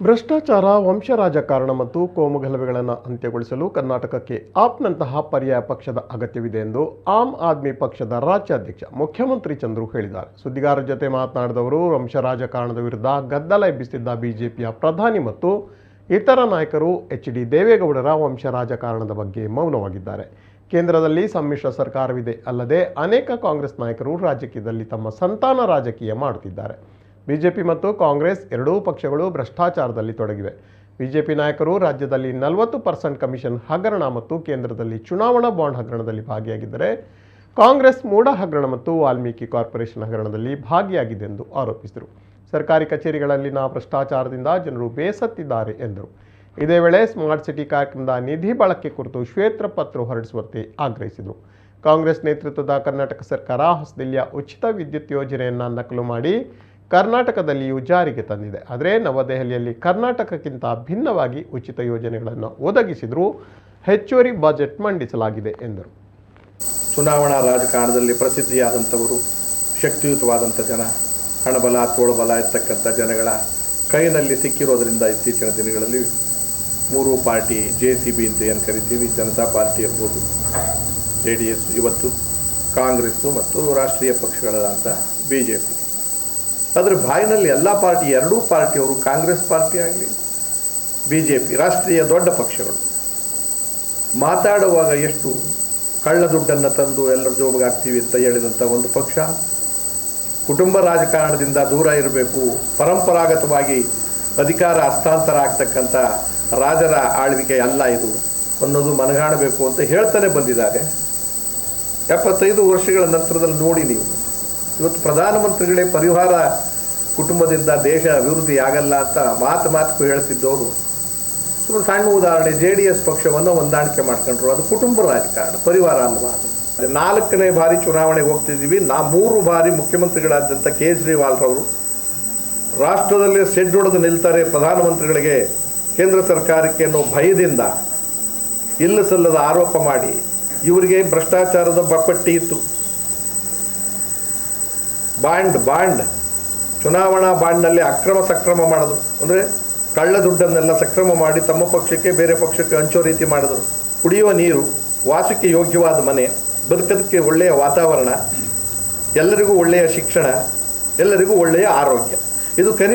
ಭ್ರಷ್ಟಾಚಾರ, ವಂಶ ರಾಜಕಾರಣ ಮತ್ತು ಕೋಮು ಗಲಭೆಗಳನ್ನು ಅಂತ್ಯಗೊಳಿಸಲು ಕರ್ನಾಟಕಕ್ಕೆ ಆಪ್ನಂತಹ ಪರ್ಯಾಯ ಪಕ್ಷದ ಅಗತ್ಯವಿದೆ ಎಂದು ಆಮ್ ಆದ್ಮಿ ಪಕ್ಷದ ರಾಜ್ಯಾಧ್ಯಕ್ಷ ಮುಖ್ಯಮಂತ್ರಿ ಚಂದ್ರು ಹೇಳಿದ್ದಾರೆ. ಸುದ್ದಿಗಾರರ ಜೊತೆ ಮಾತನಾಡಿದವರು, ವಂಶ ರಾಜಕಾರಣದ ವಿರುದ್ಧ ಗದ್ದಲ ಎಬ್ಬಿಸುತ್ತಿದ್ದ ಬಿಜೆಪಿಯ ಪ್ರಧಾನಿ ಮತ್ತು ಇತರ ನಾಯಕರು ಎಚ್ ಡಿ ದೇವೇಗೌಡರ ವಂಶ ರಾಜಕಾರಣದ ಬಗ್ಗೆ ಮೌನವಾಗಿದ್ದಾರೆ. ಕೇಂದ್ರದಲ್ಲಿ ಸಮ್ಮಿಶ್ರ ಸರ್ಕಾರವಿದೆ ಅಲ್ಲದೆ ಅನೇಕ ಕಾಂಗ್ರೆಸ್ ನಾಯಕರು ರಾಜಕೀಯದಲ್ಲಿ ತಮ್ಮ ಸಂತಾನ ರಾಜಕೀಯ ಮಾಡುತ್ತಿದ್ದಾರೆ. ಬಿಜೆಪಿ ಮತ್ತು ಕಾಂಗ್ರೆಸ್ ಎರಡೂ ಪಕ್ಷಗಳು ಭ್ರಷ್ಟಾಚಾರದಲ್ಲಿ ತೊಡಗಿವೆ. ಬಿಜೆಪಿ ನಾಯಕರು ರಾಜ್ಯದಲ್ಲಿ ನಲವತ್ತು ಪರ್ಸೆಂಟ್ ಕಮಿಷನ್ ಹಗರಣ ಮತ್ತು ಕೇಂದ್ರದಲ್ಲಿ ಚುನಾವಣಾ ಬಾಂಡ್ ಹಗರಣದಲ್ಲಿ ಭಾಗಿಯಾಗಿದ್ದರೆ ಕಾಂಗ್ರೆಸ್ ಮೂಡ ಹಗರಣ ಮತ್ತು ವಾಲ್ಮೀಕಿ ಕಾರ್ಪೊರೇಷನ್ ಹಗರಣದಲ್ಲಿ ಭಾಗಿಯಾಗಿದೆ ಎಂದು ಆರೋಪಿಸಿದರು. ಸರ್ಕಾರಿ ಕಚೇರಿಗಳಲ್ಲಿನ ಭ್ರಷ್ಟಾಚಾರದಿಂದ ಜನರು ಬೇಸತ್ತಿದ್ದಾರೆ ಎಂದರು. ಇದೇ ವೇಳೆ ಸ್ಮಾರ್ಟ್ ಸಿಟಿ ಕಾರ್ಯಕ್ರಮದ ನಿಧಿ ಬಳಕೆ ಕುರಿತು ಶ್ವೇತ ಪತ್ರ ಹೊರಡಿಸುವಂತೆ ಆಗ್ರಹಿಸಿದರು. ಕಾಂಗ್ರೆಸ್ ನೇತೃತ್ವದ ಕರ್ನಾಟಕ ಸರ್ಕಾರ ಹೊಸದಿಲ್ಲಿಯ ಉಚಿತ ವಿದ್ಯುತ್ ಯೋಜನೆಯನ್ನು ನಕಲು ಮಾಡಿ ಕರ್ನಾಟಕದಲ್ಲಿಯೂ ಜಾರಿಗೆ ತಂದಿದೆ. ಆದರೆ ನವದೆಹಲಿಯಲ್ಲಿ ಕರ್ನಾಟಕಕ್ಕಿಂತ ಭಿನ್ನವಾಗಿ ಉಚಿತ ಯೋಜನೆಗಳನ್ನು ಒದಗಿಸಿದರೂ ಹೆಚ್ಚುವರಿ ಬಜೆಟ್ ಮಂಡಿಸಲಾಗಿದೆ ಎಂದರು. ಚುನಾವಣಾ ರಾಜಕಾರಣದಲ್ಲಿ ಪ್ರಸಿದ್ಧಿಯಾದಂಥವರು, ಶಕ್ತಿಯುತವಾದಂಥ ಜನ, ಹಣಬಲ, ತೋಳಬಲ ಇರ್ತಕ್ಕಂಥ ಜನಗಳ ಕೈನಲ್ಲಿ ಸಿಕ್ಕಿರೋದರಿಂದ ಇತ್ತೀಚಿನ ದಿನಗಳಲ್ಲಿ ಮೂರು ಪಾರ್ಟಿ ಜೆ ಸಿ ಬಿ ಅಂತ ಏನು ಕರಿತೀವಿ, ಜನತಾ ಪಾರ್ಟಿ ಇರ್ಬೋದು ಜೆ ಡಿ ಎಸ್ ಇವತ್ತು, ಕಾಂಗ್ರೆಸ್ಸು ಮತ್ತು ರಾಷ್ಟ್ರೀಯ ಪಕ್ಷಗಳಾದಂಥ ಬಿ ಜೆ ಪಿ. ಅದರ ಬಾಯಿನಲ್ಲಿ ಎಲ್ಲ ಪಾರ್ಟಿ, ಎರಡೂ ಪಾರ್ಟಿಯವರು ಕಾಂಗ್ರೆಸ್ ಪಾರ್ಟಿ ಆಗಲಿ ಬಿ ಜೆ ಪಿ ರಾಷ್ಟ್ರೀಯ ದೊಡ್ಡ ಪಕ್ಷಗಳು. ಮಾತಾಡುವಾಗ ಎಷ್ಟು ಕಳ್ಳ ದುಡ್ಡನ್ನು ತಂದು ಎಲ್ಲರ ಜೋಬಿಗೆ ಹಾಕ್ತೀವಿ ಅಂತ ಹೇಳಿದಂಥ ಒಂದು ಪಕ್ಷ. ಕುಟುಂಬ ರಾಜಕಾರಣದಿಂದ ದೂರ ಇರಬೇಕು, ಪರಂಪರಾಗತವಾಗಿ ಅಧಿಕಾರ ಹಸ್ತಾಂತರ ಆಗ್ತಕ್ಕಂಥ ರಾಜರ ಆಳ್ವಿಕೆ ಅಲ್ಲ ಇದು ಅನ್ನೋದು ಮನಗಾಣಬೇಕು ಅಂತ ಹೇಳ್ತಾನೆ ಬಂದಿದ್ದಾರೆ. ಎಪ್ಪತ್ತೈದು ವರ್ಷಗಳ ನಂತರದಲ್ಲಿ ನೋಡಿ ನೀವು. ಇವತ್ತು ಪ್ರಧಾನಮಂತ್ರಿಗಳೇ ಪರಿವಾರ ಕುಟುಂಬದಿಂದ ದೇಶ ಅಭಿವೃದ್ಧಿ ಆಗಲ್ಲ ಅಂತ ಮಾತು ಮಾತು ಹೇಳ್ತಿದ್ದವರು ಸುಮ್ಮನೆ ಸಣ್ಣ ಉದಾಹರಣೆ, ಜೆ ಡಿ ಎಸ್ ಪಕ್ಷವನ್ನು ಹೊಂದಾಣಿಕೆ ಮಾಡ್ಕೊಂಡ್ರು. ಅದು ಕುಟುಂಬ ರಾಜಕಾರಣ, ಪರಿವಾರ ಅಲ್ವಾ ಅದೇ? ನಾಲ್ಕನೇ ಬಾರಿ ಚುನಾವಣೆಗೆ ಹೋಗ್ತಿದ್ದೀವಿ. ನಾ ಮೂರು ಬಾರಿ ಮುಖ್ಯಮಂತ್ರಿಗಳಾದಂಥ ಕೇಜ್ರಿವಾಲ್ರವರು ರಾಷ್ಟ್ರದಲ್ಲೇ ಸೆಡ್ಡೊಡೆದು ನಿಲ್ತಾರೆ ಪ್ರಧಾನಮಂತ್ರಿಗಳಿಗೆ ಕೇಂದ್ರ ಸರ್ಕಾರಕ್ಕೆ ಅನ್ನೋ ಭಯದಿಂದ ಇಲ್ಲ ಸಲ್ಲದ ಆರೋಪ ಮಾಡಿ ಇವರಿಗೆ ಭ್ರಷ್ಟಾಚಾರದ ಬಪ್ಪಟ್ಟಿ ಇತ್ತು. Bond bond. ಚುನಾವಣಾ ಬಾಂಡ್ನಲ್ಲಿ ಅಕ್ರಮ ಸಕ್ರಮ ಮಾಡೋದು. ಅಂದರೆ ಕಳ್ಳ ದುಡ್ಡನ್ನೆಲ್ಲ ಸಕ್ರಮ ಮಾಡಿ ತಮ್ಮ ಪಕ್ಷಕ್ಕೆ, ಬೇರೆ ಪಕ್ಷಕ್ಕೆ ಹಂಚೋ ರೀತಿ ಮಾಡಿದ್ರು ಕುಡಿಯುವ ನೀರು, ವಾಸಕ್ಕೆ ಯೋಗ್ಯವಾದ ಮನೆ, ಬದುಕೋದಕ್ಕೆ ಒಳ್ಳೆಯ ವಾತಾವರಣ, ಎಲ್ಲರಿಗೂ ಒಳ್ಳೆಯ ಶಿಕ್ಷಣ, ಎಲ್ಲರಿಗೂ ಒಳ್ಳೆಯ ಆರೋಗ್ಯ. ಇದು ಕನಿಷ್ಠ